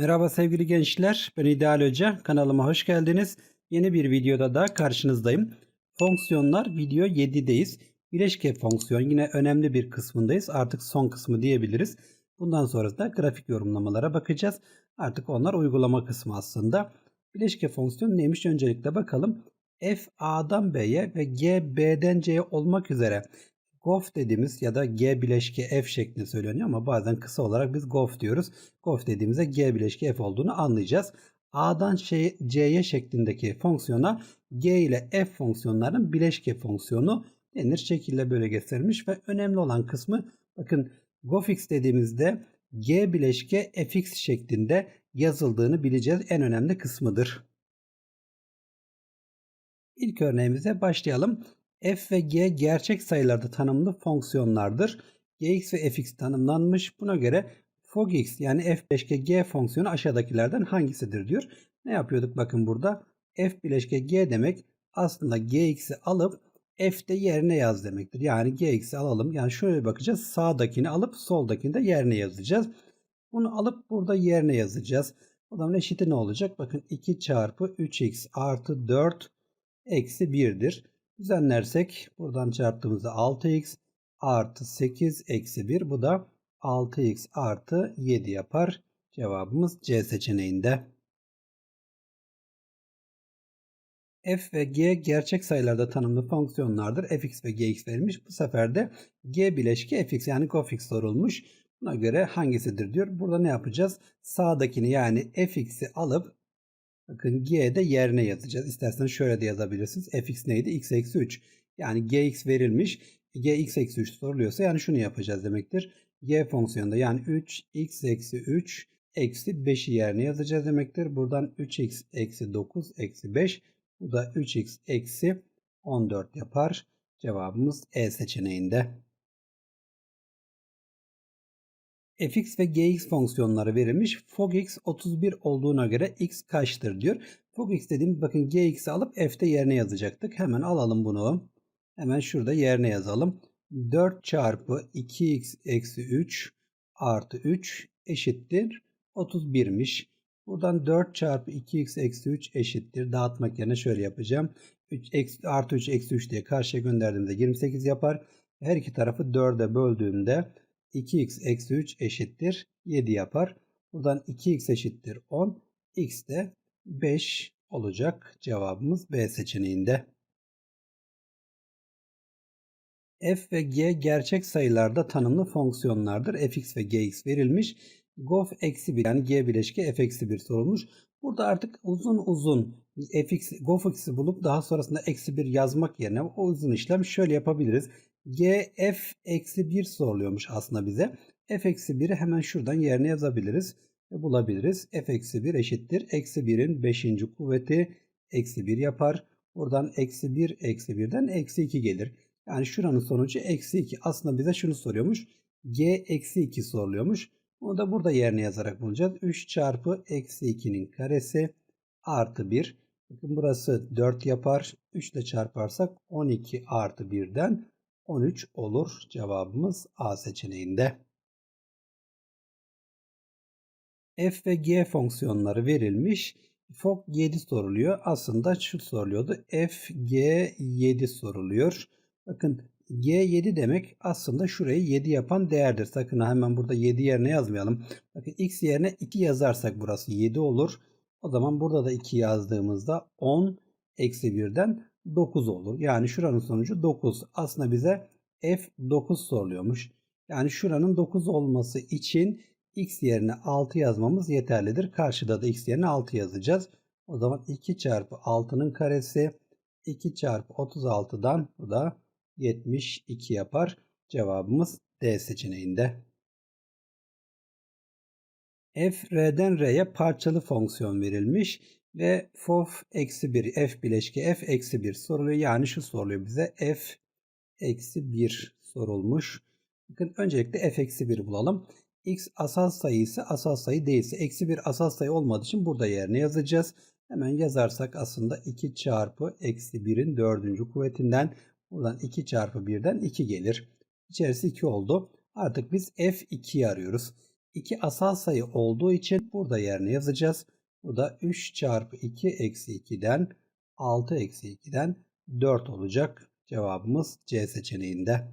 Merhaba sevgili gençler, ben İdeal Hoca. Kanalıma hoş geldiniz. Yeni bir videoda da karşınızdayım. Fonksiyonlar video 7'deyiz. Bileşke fonksiyon yine önemli bir kısmındayız. Artık son kısmı diyebiliriz. Bundan sonra da grafik yorumlamalara bakacağız. Artık onlar uygulama kısmı aslında. Bileşke fonksiyon neymiş öncelikle bakalım. F A'dan B'ye ve G B'den C'ye olmak üzere Gof dediğimiz ya da G bileşke F şeklinde söyleniyor ama bazen kısa olarak biz Gof diyoruz. Gof dediğimizde G bileşke F olduğunu anlayacağız. A'dan C'ye şeklindeki fonksiyona G ile F fonksiyonlarının bileşke fonksiyonu denir. Şekilde böyle gösterilmiş ve önemli olan kısmı bakın Gofx dediğimizde G bileşke fx şeklinde yazıldığını bileceğiz. En önemli kısmıdır. İlk örneğimize başlayalım f ve g gerçek sayılarda tanımlı fonksiyonlardır. gx ve fx tanımlanmış. Buna göre fogx yani f bileşke g fonksiyonu aşağıdakilerden hangisidir diyor. Ne yapıyorduk bakın burada. f bileşke g demek aslında gx'i alıp f'de yerine yaz demektir. Yani gx'i alalım. Yani şöyle bakacağız. Sağdakini alıp soldakini de yerine yazacağız. Bunu alıp burada yerine yazacağız. O zaman eşiti ne olacak? Bakın 2 çarpı 3x artı 4 eksi 1'dir. Düzenlersek buradan çarptığımızda 6x artı 8 eksi 1 bu da 6x artı 7 yapar. Cevabımız C seçeneğinde. f ve g gerçek sayılarda tanımlı fonksiyonlardır. fx ve gx verilmiş. Bu sefer de g bileşki fx yani cofx sorulmuş. Buna göre hangisidir diyor. Burada ne yapacağız? Sağdakini yani fx'i alıp Bakın g de yerine yazacağız. İsterseniz şöyle de yazabilirsiniz. fx neydi? x eksi 3. Yani gx verilmiş. gx eksi 3 soruluyorsa yani şunu yapacağız demektir. g fonksiyonunda yani 3 x eksi 3 eksi 5'i yerine yazacağız demektir. Buradan 3x eksi 9 eksi 5. Bu da 3x eksi 14 yapar. Cevabımız E seçeneğinde. Fx ve gx fonksiyonları verilmiş. fogx 31 olduğuna göre x kaçtır diyor. fogx dediğim bakın gx'i alıp f'te yerine yazacaktık. Hemen alalım bunu. Hemen şurada yerine yazalım. 4 çarpı 2x eksi 3 artı 3 eşittir 31'miş. Buradan 4 çarpı 2x eksi 3 eşittir. Dağıtmak yerine şöyle yapacağım. 3 eksi, artı 3 eksi 3 diye karşıya gönderdiğimde 28 yapar. Her iki tarafı 4'e böldüğümde 2x eksi 3 eşittir 7 yapar. Buradan 2x eşittir 10. x de 5 olacak. Cevabımız B seçeneğinde. f ve g gerçek sayılarda tanımlı fonksiyonlardır. fx ve gx verilmiş. gof eksi 1 yani g bileşke f eksi 1 sorulmuş. Burada artık uzun uzun fx, gof x'i bulup daha sonrasında eksi 1 yazmak yerine o uzun işlem şöyle yapabiliriz g f eksi 1 soruluyormuş aslında bize. f eksi 1'i hemen şuradan yerine yazabiliriz ve bulabiliriz. f eksi 1 eşittir. Eksi 1'in 5. kuvveti eksi 1 yapar. Buradan eksi 1 eksi 1'den eksi 2 gelir. Yani şuranın sonucu eksi 2. Aslında bize şunu soruyormuş. g eksi 2 soruluyormuş. Onu da burada yerine yazarak bulacağız. 3 çarpı eksi 2'nin karesi artı 1. Bakın burası 4 yapar. 3 ile çarparsak 12 artı 1'den 13 olur. Cevabımız A seçeneğinde. F ve G fonksiyonları verilmiş. Fok 7 soruluyor. Aslında şu soruluyordu. F, G 7 soruluyor. Bakın G7 demek aslında şurayı 7 yapan değerdir. Sakın hemen burada 7 yerine yazmayalım. Bakın x yerine 2 yazarsak burası 7 olur. O zaman burada da 2 yazdığımızda 10 eksi 1'den 9 olur. Yani şuranın sonucu 9. Aslında bize f9 soruluyormuş. Yani şuranın 9 olması için x yerine 6 yazmamız yeterlidir. Karşıda da x yerine 6 yazacağız. O zaman 2 çarpı 6'nın karesi 2 çarpı 36'dan bu da 72 yapar. Cevabımız D seçeneğinde. f r'den r'ye parçalı fonksiyon verilmiş ve fof eksi 1 f bileşki f eksi 1 soruluyor. Yani şu soruluyor bize f eksi 1 sorulmuş. Bakın öncelikle f eksi 1 bulalım. x asal sayı ise asal sayı değilse eksi 1 asal sayı olmadığı için burada yerine yazacağız. Hemen yazarsak aslında 2 çarpı eksi 1'in 4. kuvvetinden buradan 2 çarpı 1'den 2 gelir. İçerisi 2 oldu. Artık biz f2'yi arıyoruz. 2 asal sayı olduğu için burada yerine yazacağız. Bu da 3 çarpı 2 eksi 2'den 6 eksi 2'den 4 olacak. Cevabımız C seçeneğinde.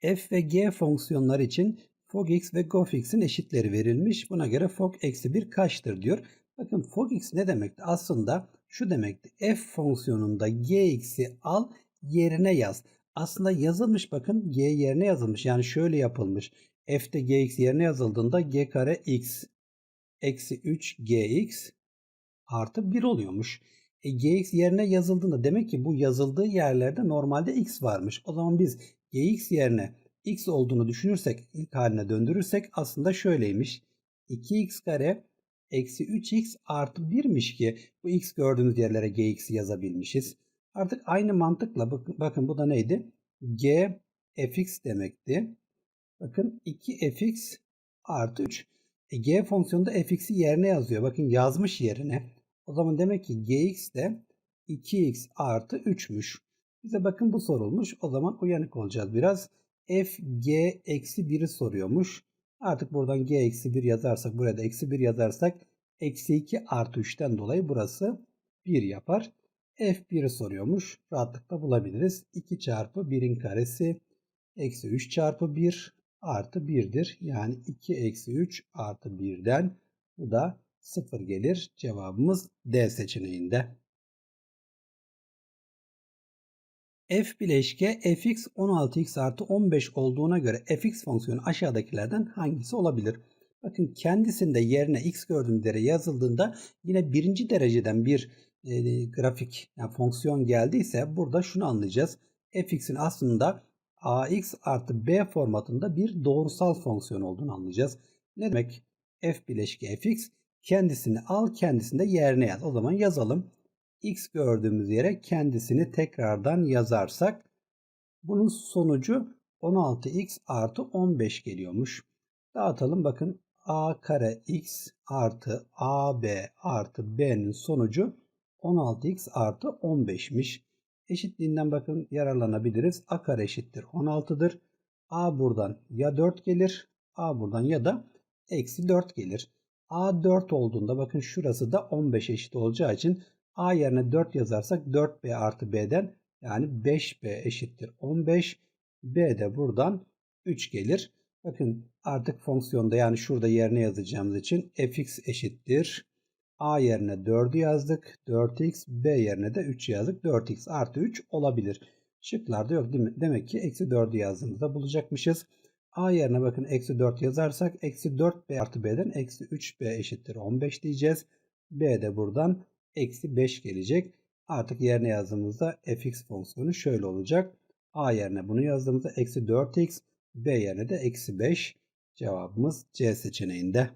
f ve g fonksiyonlar için fogx ve gofx'in eşitleri verilmiş. Buna göre fog eksi 1 kaçtır diyor. Bakın fogx ne demekti? Aslında şu demekti. f fonksiyonunda gx'i al yerine yaz. Aslında yazılmış bakın g yerine yazılmış. Yani şöyle yapılmış. f'te gx yerine yazıldığında g kare x eksi 3 gx artı 1 oluyormuş. E, gx yerine yazıldığında demek ki bu yazıldığı yerlerde normalde x varmış. O zaman biz gx yerine x olduğunu düşünürsek ilk haline döndürürsek aslında şöyleymiş. 2x kare eksi 3x artı 1'miş ki bu x gördüğümüz yerlere gx'i yazabilmişiz. Artık aynı mantıkla bakın, bakın bu da neydi? g fx demekti. Bakın 2fx artı 3. E, g fonksiyonunda fx'i yerine yazıyor. Bakın yazmış yerine. O zaman demek ki gx de 2x artı 3'müş. Bize bakın bu sorulmuş. O zaman uyanık olacağız biraz. f g eksi 1'i soruyormuş. Artık buradan g eksi 1 yazarsak buraya da eksi 1 yazarsak eksi 2 artı 3'ten dolayı burası 1 yapar. F1'i soruyormuş. Rahatlıkla bulabiliriz. 2 çarpı 1'in karesi eksi 3 çarpı 1 artı 1'dir. Yani 2 eksi 3 artı 1'den bu da 0 gelir. Cevabımız D seçeneğinde. f bileşke fx 16x artı 15 olduğuna göre fx fonksiyonu aşağıdakilerden hangisi olabilir? Bakın kendisinde yerine x gördüğüm yere yazıldığında yine birinci dereceden bir e, grafik yani fonksiyon geldiyse burada şunu anlayacağız. fx'in aslında ax artı b formatında bir doğrusal fonksiyon olduğunu anlayacağız. Ne demek? f bileşki fx kendisini al kendisinde yerine yaz. O zaman yazalım. x gördüğümüz yere kendisini tekrardan yazarsak bunun sonucu 16x artı 15 geliyormuş. Dağıtalım bakın a kare x artı ab artı b'nin sonucu 16x artı 15'miş. Eşitliğinden bakın yararlanabiliriz. A kare eşittir 16'dır. A buradan ya 4 gelir. A buradan ya da eksi 4 gelir. A 4 olduğunda bakın şurası da 15 eşit olacağı için A yerine 4 yazarsak 4B artı B'den yani 5B eşittir 15. B de buradan 3 gelir. Bakın artık fonksiyonda yani şurada yerine yazacağımız için fx eşittir A yerine 4'ü yazdık. 4x. B yerine de 3 yazdık. 4x artı 3 olabilir. Şıklarda yok değil mi? Demek ki eksi 4'ü yazdığımızda bulacakmışız. A yerine bakın eksi 4 yazarsak eksi 4B artı B'den eksi 3B eşittir 15 diyeceğiz. B de buradan eksi 5 gelecek. Artık yerine yazdığımızda fx fonksiyonu şöyle olacak. A yerine bunu yazdığımızda eksi 4x. B yerine de eksi 5. Cevabımız C seçeneğinde.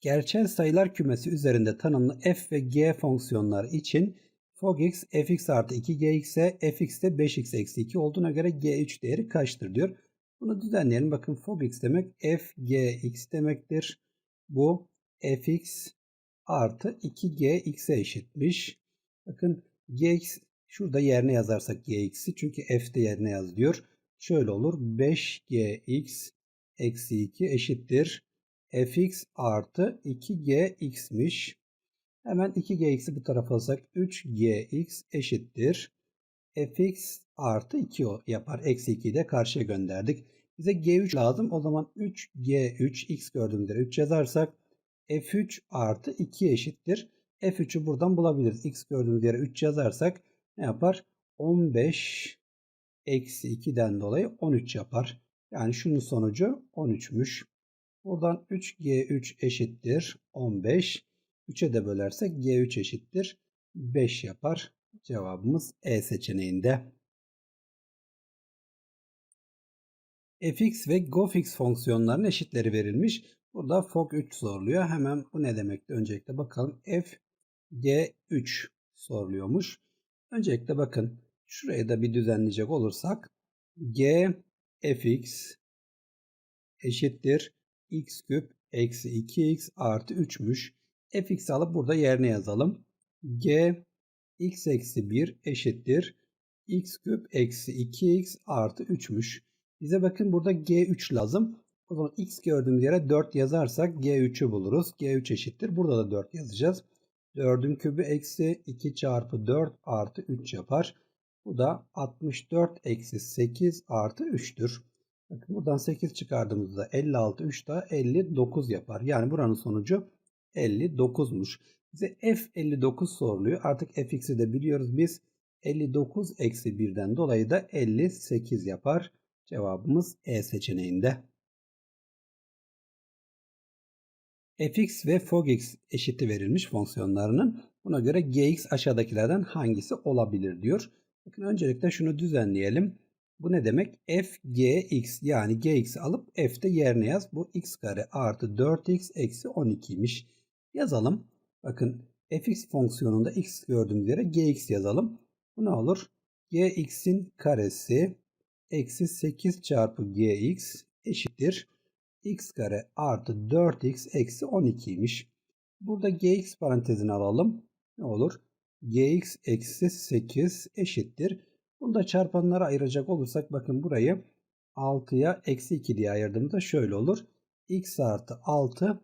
Gerçel sayılar kümesi üzerinde tanımlı f ve g fonksiyonları için fogx fx artı 2gx'e fx de 5x eksi 2 olduğuna göre g3 değeri kaçtır diyor. Bunu düzenleyelim. Bakın fogx demek f gx demektir. Bu fx artı 2gx'e eşitmiş. Bakın gx şurada yerine yazarsak gx'i çünkü f de yerine yaz diyor. Şöyle olur 5gx eksi 2 eşittir fx artı 2gx'miş. Hemen 2gx'i bu tarafa alsak 3gx eşittir. fx artı 2 yapar. Eksi 2'yi de karşıya gönderdik. Bize g3 lazım. O zaman 3g3 x gördüğümde 3 yazarsak f3 artı 2 eşittir. f3'ü buradan bulabiliriz. x gördüğümüz yere 3 yazarsak ne yapar? 15 eksi 2'den dolayı 13 yapar. Yani şunun sonucu 13'müş. Buradan 3G3 eşittir 15. 3'e de bölersek G3 eşittir 5 yapar. Cevabımız E seçeneğinde. fx ve gofx fonksiyonlarının eşitleri verilmiş. Burada fog 3 soruluyor. Hemen bu ne demekti? Öncelikle bakalım. f g3 soruluyormuş. Öncelikle bakın şuraya da bir düzenleyecek olursak g fx eşittir x küp eksi 2x artı 3'müş. fx alıp burada yerine yazalım. g x eksi 1 eşittir. x küp eksi 2x artı 3'müş. Bize bakın burada g3 lazım. O zaman x gördüğümüz yere 4 yazarsak g3'ü buluruz. g3 eşittir. Burada da 4 yazacağız. 4'ün kübü eksi 2 çarpı 4 artı 3 yapar. Bu da 64 eksi 8 artı 3'tür. Bakın buradan 8 çıkardığımızda 56 3 da 59 yapar. Yani buranın sonucu 59'muş. Bize f59 soruluyor. Artık fx'i de biliyoruz biz. 59 eksi 1'den dolayı da 58 yapar. Cevabımız E seçeneğinde. fx ve fogx eşiti verilmiş fonksiyonlarının. Buna göre gx aşağıdakilerden hangisi olabilir diyor. Bakın öncelikle şunu düzenleyelim. Bu ne demek? f gx yani gx'i alıp f'te yerine yaz. Bu x kare artı 4x eksi 12'ymiş. Yazalım. Bakın fx fonksiyonunda x gördüğümüz yere gx yazalım. Bu ne olur? gx'in karesi eksi 8 çarpı gx eşittir. x kare artı 4x eksi 12'ymiş. Burada gx parantezini alalım. Ne olur? gx eksi 8 eşittir. Bunu da çarpanlara ayıracak olursak bakın burayı 6'ya eksi 2 diye ayırdığımızda şöyle olur. x artı 6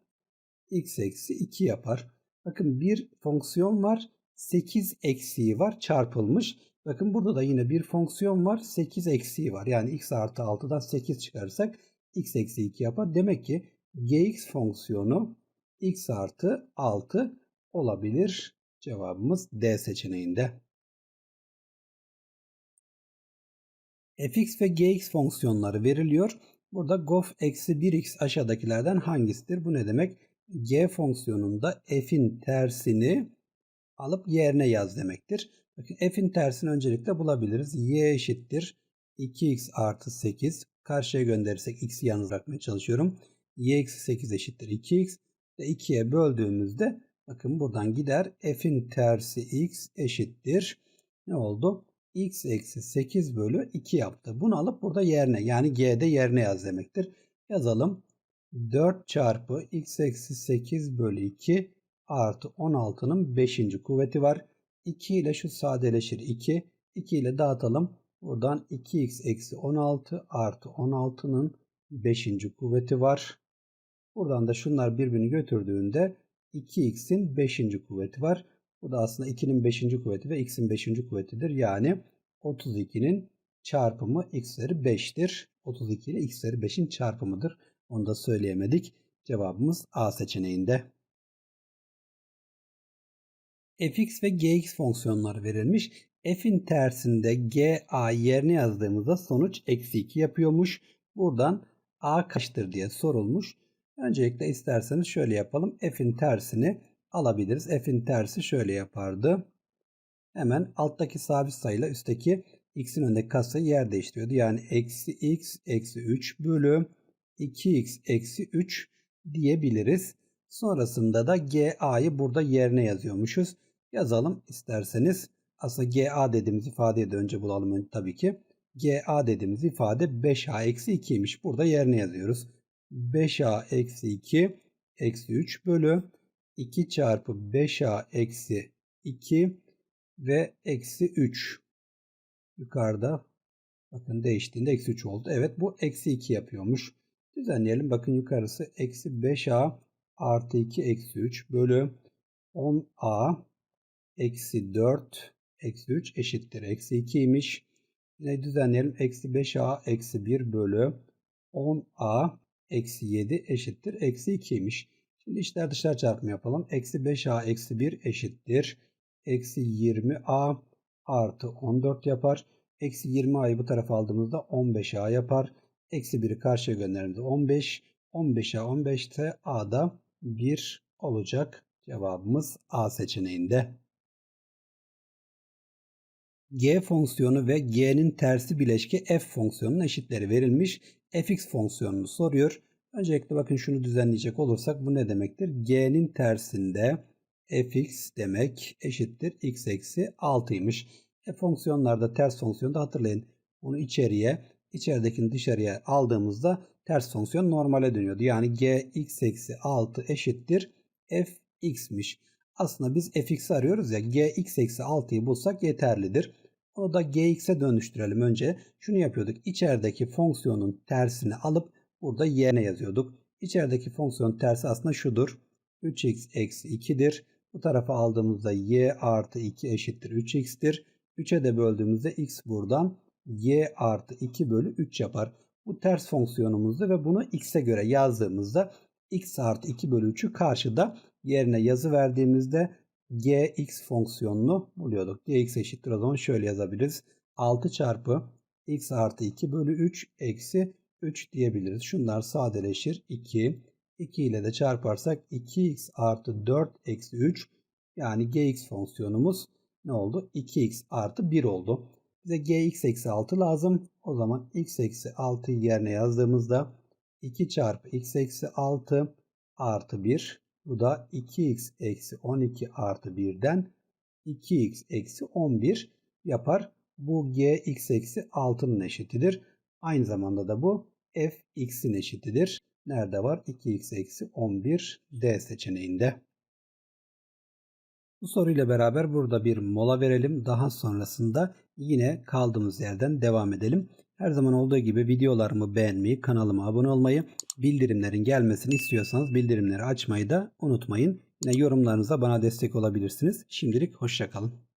x eksi 2 yapar. Bakın bir fonksiyon var. 8 eksiği var çarpılmış. Bakın burada da yine bir fonksiyon var. 8 eksiği var. Yani x artı 6'dan 8 çıkarırsak x eksi 2 yapar. Demek ki gx fonksiyonu x artı 6 olabilir. Cevabımız D seçeneğinde. Fx ve gx fonksiyonları veriliyor. Burada gof eksi 1x aşağıdakilerden hangisidir? Bu ne demek? g fonksiyonunda f'in tersini alıp yerine yaz demektir. Bakın f'in tersini öncelikle bulabiliriz. y eşittir 2x artı 8. Karşıya gönderirsek x'i yalnız bırakmaya çalışıyorum. y eksi 8 eşittir 2x. Ve 2'ye böldüğümüzde bakın buradan gider. f'in tersi x eşittir. Ne oldu? X eksi 8 bölü 2 yaptı. Bunu alıp burada yerine yani g'de yerine yaz demektir. Yazalım. 4 çarpı x eksi 8 bölü 2 artı 16'nın 5. kuvveti var. 2 ile şu sadeleşir 2. 2 ile dağıtalım. Buradan 2x eksi 16 artı 16'nın 5. kuvveti var. Buradan da şunlar birbirini götürdüğünde 2x'in 5. kuvveti var. Bu da aslında 2'nin 5. kuvveti ve x'in 5. kuvvetidir. Yani 32'nin çarpımı x'leri 5'tir. 32 ile x'leri 5'in çarpımıdır. Onu da söyleyemedik. Cevabımız A seçeneğinde. fx ve gx fonksiyonları verilmiş. f'in tersinde ga yerine yazdığımızda sonuç eksi 2 yapıyormuş. Buradan a kaçtır diye sorulmuş. Öncelikle isterseniz şöyle yapalım. f'in tersini alabiliriz. f'in tersi şöyle yapardı. Hemen alttaki sabit sayıyla üstteki x'in önündeki katsayı yer değiştiriyordu. Yani eksi x eksi 3 bölü 2x eksi 3 diyebiliriz. Sonrasında da GA'yı burada yerine yazıyormuşuz. Yazalım isterseniz. Aslında GA dediğimiz ifadeyi de önce bulalım tabii ki. GA dediğimiz ifade 5A eksi 2'ymiş. Burada yerine yazıyoruz. 5A eksi 2 eksi 3 bölü 2 çarpı 5A eksi 2 ve eksi 3. Yukarıda bakın değiştiğinde eksi 3 oldu. Evet bu eksi 2 yapıyormuş. Düzenleyelim. Bakın yukarısı eksi 5a artı 2 eksi 3 bölü 10a eksi 4 eksi 3 eşittir. Eksi 2'ymiş. Yine düzenleyelim. Eksi 5a eksi 1 bölü 10a eksi 7 eşittir. Eksi 2'ymiş. Şimdi içler dışlar çarpımı yapalım. Eksi 5a eksi 1 eşittir. Eksi 20a artı 14 yapar. Eksi 20a'yı bu tarafa aldığımızda 15a yapar. Eksi 1'i karşıya gönderimde 15. 15'e 15'te A'da 1 olacak. Cevabımız A seçeneğinde. G fonksiyonu ve G'nin tersi bileşki F fonksiyonunun eşitleri verilmiş. fx fonksiyonunu soruyor. Öncelikle bakın şunu düzenleyecek olursak bu ne demektir? G'nin tersinde fx demek eşittir x eksi 6'ymış. E fonksiyonlarda ters fonksiyonda hatırlayın. Bunu içeriye içeridekini dışarıya aldığımızda ters fonksiyon normale dönüyordu. Yani g x eksi 6 eşittir f x'miş. Aslında biz fx'i arıyoruz ya g x eksi 6'yı bulsak yeterlidir. Onu da gx'e dönüştürelim önce. Şunu yapıyorduk. İçerideki fonksiyonun tersini alıp burada y'ne yazıyorduk. İçerideki fonksiyonun tersi aslında şudur. 3x eksi 2'dir. Bu tarafa aldığımızda y artı 2 eşittir 3x'tir. 3'e de böldüğümüzde x buradan y artı 2 bölü 3 yapar. Bu ters fonksiyonumuzdu ve bunu x'e göre yazdığımızda x artı 2 bölü 3'ü karşıda yerine yazı verdiğimizde gx fonksiyonunu buluyorduk. gx eşittir o zaman şöyle yazabiliriz. 6 çarpı x artı 2 bölü 3 eksi 3 diyebiliriz. Şunlar sadeleşir. 2. 2 ile de çarparsak 2x artı 4 eksi 3 yani gx fonksiyonumuz ne oldu? 2x artı 1 oldu. Bize gx eksi 6 lazım. O zaman x eksi 6'yı yerine yazdığımızda 2 çarpı x eksi 6 artı 1. Bu da 2x eksi 12 artı 1'den 2x eksi 11 yapar. Bu gx eksi 6'nın eşitidir. Aynı zamanda da bu fx'in eşitidir. Nerede var? 2x eksi 11 D seçeneğinde. Bu soruyla beraber burada bir mola verelim. Daha sonrasında yine kaldığımız yerden devam edelim. Her zaman olduğu gibi videolarımı beğenmeyi, kanalıma abone olmayı, bildirimlerin gelmesini istiyorsanız bildirimleri açmayı da unutmayın. Yine yorumlarınızla bana destek olabilirsiniz. Şimdilik hoşçakalın.